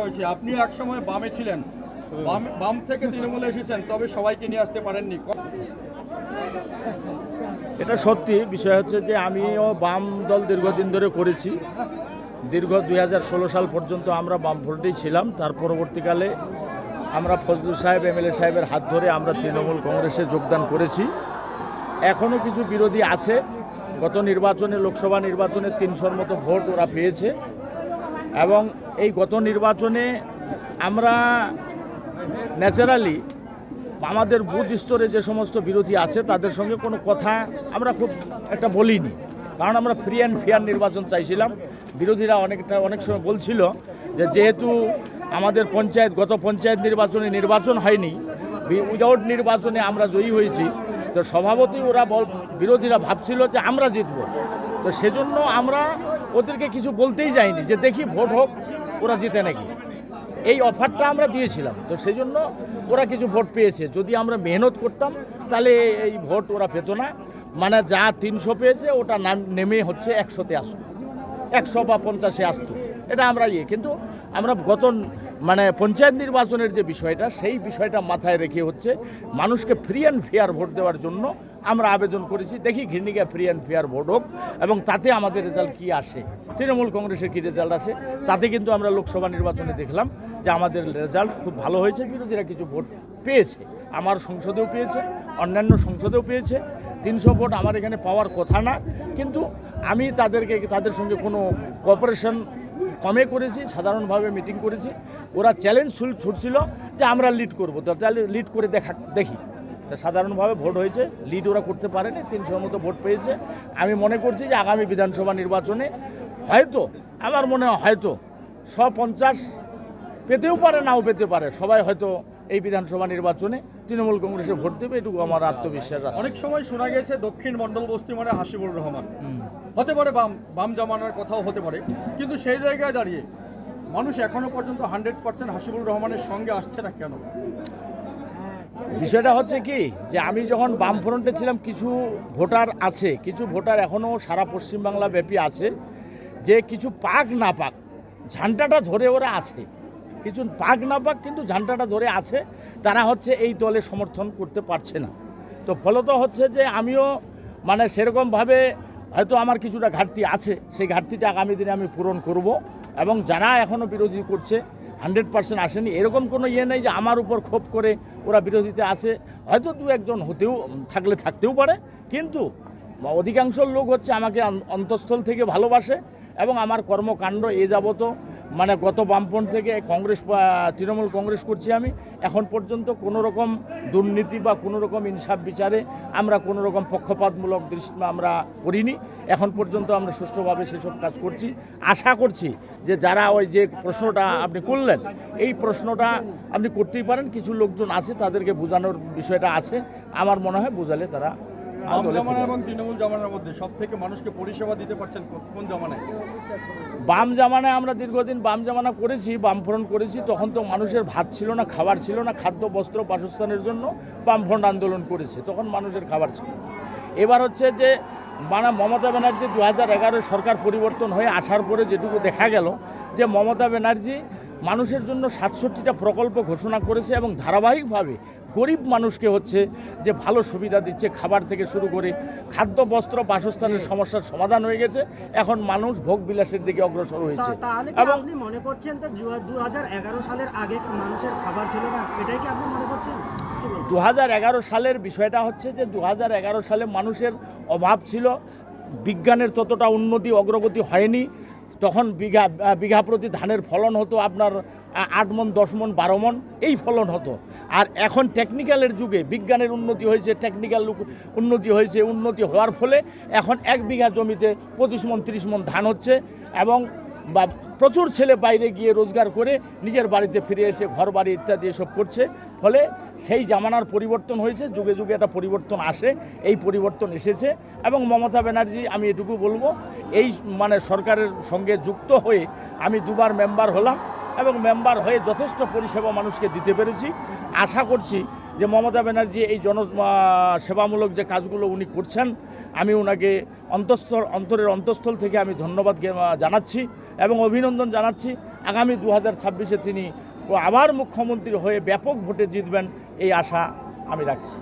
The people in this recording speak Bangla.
রয়েছে। আপনি এক সময় বামে ছিলেন। বাম বাম থেকে তৃণমূলে এসেছেন, তবে সবাইকে নিয়ে আসতে পারেননি। এটা সত্যি। বিষয় হচ্ছে যে আমিও বাম দল দীর্ঘদিন ধরে করেছি। দীর্ঘ দু হাজার ষোলো সাল পর্যন্ত আমরা বাম ভোটেই ছিলাম। তার পরবর্তীকালে আমরা ফজলুল সাহেব এমএলএ সাহেবের হাত ধরে আমরা তৃণমূল কংগ্রেসে যোগদান করেছি। এখনও কিছু বিরোধী আছে। গত নির্বাচনে, লোকসভা নির্বাচনে তিনশোর মতো ভোট ওরা পেয়েছে। এবং এই গত নির্বাচনে আমরা ন্যাচারালি আমাদের বুথ স্তরে যে সমস্ত বিরোধী আছে, তাদের সঙ্গে কোনো কথা আমরা খুব একটা বলিনি। কারণ আমরা ফ্রি অ্যান্ড ফেয়ার নির্বাচন চাইছিলাম। বিরোধীরা অনেকটা, অনেক সময় বলছিল যে যেহেতু আমাদের পঞ্চায়েত, গত পঞ্চায়েত নির্বাচনে নির্বাচন হয়নি উইদাউট নির্বাচনে আমরা জয়ী হয়েছি, তো স্বভাবতই ওরা বিরোধীরা ভাবছিল যে আমরা জিতব। তো সেজন্য আমরা ওদেরকে কিছু বলতেই যাইনি যে দেখি ভোট হোক, ওরা জিতে নাকি। এই অফারটা আমরা দিয়েছিলাম, তো সেই জন্য ওরা কিছু ভোট পেয়েছে। যদি আমরা মেহনত করতাম, তাহলে এই ভোট ওরা পেত না। মানে যা তিনশো পেয়েছে, ওটা নাম, নেমে হচ্ছে একশোতে আসতো। একশো বা পঞ্চাশে আসতো। এটা আমরা ইয়ে কিন্তু আমরা গত মানে পঞ্চায়েত নির্বাচনের যে বিষয়টা, সেই বিষয়টা মাথায় রেখে হচ্ছে মানুষকে ফ্রি অ্যান্ড ফেয়ার ভোট দেওয়ার জন্য আমরা আবেদন করেছি। দেখি ঘির্ণিকা ফ্রি অ্যান্ড ফেয়ার ভোট হোক, এবং তাতে আমাদের রেজাল্ট কী আসে? তৃণমূল কংগ্রেসের কী রেজাল্ট আসে? তাতে কিন্তু আমরা লোকসভা নির্বাচনে দেখলাম যে আমাদের রেজাল্ট খুব ভালো হয়েছে, বিরোধীরা কিছু ভোট পেয়েছে। আমার সংসদেও পেয়েছে, অন্যান্য সংসদেও পেয়েছে। তিনশো ভোট আমার এখানে পাওয়ার কথা না, কিন্তু আমি তাদেরকে, তাদের সঙ্গে কোনো কোঅপারেশন কমে করেছি, সাধারণভাবে মিটিং করেছি। ওরা চ্যালেঞ্জ ছুটছিল যে আমরা লিড করব। তাহলে লিড করে দেখা, দেখি। তা সাধারণভাবে ভোট হয়েছে লিড ওরা করতে পারেনি তিনশোর মতো ভোট পেয়েছে। আমি মনে করছি যে আগামী বিধানসভা নির্বাচনে হয়তো আমার মনে হয় হয়তো শ পঞ্চাশ পেতেও পারে নাও পেতে পারে। সবাই হয়তো এই বিধানসভা নির্বাচনে তৃণমূল কংগ্রেসে ভোট দেবে এটুকু আমার আত্মবিশ্বাস আছে। অনেক সময় শোনা গেছে দক্ষিণ মন্ডল বস্তি মানে হাসিবুর রহমান। হতে পারে বাম বাম জামানার কথাও হতে পারে কিন্তু সেই জায়গায় দাঁড়িয়ে মানুষ এখনও পর্যন্ত হান্ড্রেড পার্সেন্ট হাসিবুর রহমানের সঙ্গে আসছে না কেন? বিষয়টা হচ্ছে কি, যে আমি যখন বামফ্রন্টে ছিলাম, কিছু ভোটার আছে, কিছু ভোটার এখনও সারা পশ্চিমবাংলা ব্যাপী আছে, যে কিছু পাক না পাক, ঝান্ডাটা ধরে ওরা আছে। কিছু পাক না পাক, কিন্তু ঝান্টাটা ধরে আছে, তারা হচ্ছে এই দলে সমর্থন করতে পারছে না। তো ফলত হচ্ছে যে আমিও মানে সেরকমভাবে হয়তো আমার কিছুটা ঘাটতি আছে, সেই ঘাটতিটা আগামী দিনে আমি পূরণ করব এবং যারা এখনও বিরোধী করছে হান্ড্রেড পার্সেন্ট আসেনি। এরকম কোনো ইয়ে নেই যে আমার উপর ক্ষোভ করে ওরা বিরোধীতে আসে। হয়তো দু একজন হতেও, থাকলে থাকতেও পারে, কিন্তু অধিকাংশ লোক হচ্ছে আমাকে অন্তঃস্থল থেকে ভালোবাসে এবং আমার কর্মকাণ্ড এ যাবত মানে গত বামপন্থ থেকে কংগ্রেস তৃণমূল কংগ্রেস করছি আমি, এখন পর্যন্ত কোনো রকম দুর্নীতি বা কোনো রকম ইনসাফ বিচারে আমরা কোনো রকম পক্ষপাতমূলক দৃষ্টি আমরা করিনি। এখন পর্যন্ত আমরা সুষ্ঠুভাবে সেসব কাজ করছি। আশা করছি যে যারা ওই যে প্রশ্নটা আপনি করলেন, এই প্রশ্নটা আপনি করতেই পারেন। কিছু লোকজন আছে, তাদেরকে বোঝানোর বিষয়টা আছে। আমার মনে হয় বোঝালে তারা এবং তৃণমূল জামানার মধ্যে সব থেকে মানুষকে পরিষেবা দিতে পারছেন কোন জামানায়? বাম জামানায় আমরা দীর্ঘদিন বাম জামানা করেছি বামফ্রন্ট করেছি তখন তো মানুষের ভাত ছিল না খাবার ছিল না খাদ্য বস্ত্র বাসস্থানের জন্য বামফ্রন্ট আন্দোলন করেছে তখন মানুষের খাবার ছিল এবার হচ্ছে যে মানে মমতা ব্যানার্জি দু হাজার এগারো সরকার পরিবর্তন হয়ে আসার পরে যেটুকু দেখা গেল যে মমতা ব্যানার্জি মানুষের জন্য সাতষট্টিটা প্রকল্প ঘোষণা করেছে এবং ধারাবাহিকভাবে গরিব মানুষকে হচ্ছে যে ভালো সুবিধা দিচ্ছে খাবার থেকে শুরু করে খাদ্য বস্ত্র বাসস্থানের সমস্যার সমাধান হয়ে গেছে। এখন মানুষ ভোগ বিলাসের দিকে অগ্রসর হয়েছে। এবং আপনি মনে করছেন যে দু হাজার এগারো সালের আগে মানুষের খাবার ছিল না? এটাই কি আপনি মনে করছেন? দু সালের বিষয়টা হচ্ছে যে দু হাজার এগারো সালে মানুষের অভাব ছিল। বিজ্ঞানের ততটা উন্নতি অগ্রগতি হয়নি। তখন বিঘা বিঘা প্রতি ধানের ফলন হতো আপনার আট মন দশ মন বারো মন। এই ফলন হতো। আর এখন টেকনিক্যালের যুগে বিজ্ঞানের উন্নতি হয়েছে টেকনিক্যাল উন্নতি হয়েছে, উন্নতি হওয়ার ফলে এখন এক বিঘা জমিতে পঁচিশ মন, তিরিশ মন ধান হচ্ছে এবং বা প্রচুর ছেলে বাইরে গিয়ে রোজগার করে নিজের বাড়িতে ফিরে এসে ঘর বাড়ি ইত্যাদি এসব করছে। ফলে সেই জামানার পরিবর্তন হয়েছে, যুগে যুগে একটা পরিবর্তন আসে, এই পরিবর্তন এসেছে এবং মমতা ব্যানার্জি, আমি এটুকু বলব, এই মানে সরকারের সঙ্গে যুক্ত হয়ে আমি দুবার মেম্বার হলাম। এবং মেম্বার হয়ে যথেষ্ট পরিষেবা মানুষকে দিতে পেরেছি। আশা করছি যে মমতা ব্যানার্জি এই জন সেবামূলক যে কাজগুলো উনি করছেন, আমি ওনাকে অন্তঃস্থল, অন্তরের অন্তঃস্থল থেকে আমি ধন্যবাদ জানাচ্ছি এবং অভিনন্দন জানাচ্ছি। আগামী দু হাজার ছাব্বিশে তিনি আবার মুখ্যমন্ত্রী হয়ে ব্যাপক ভোটে জিতবেন এই আশা আমি রাখছি।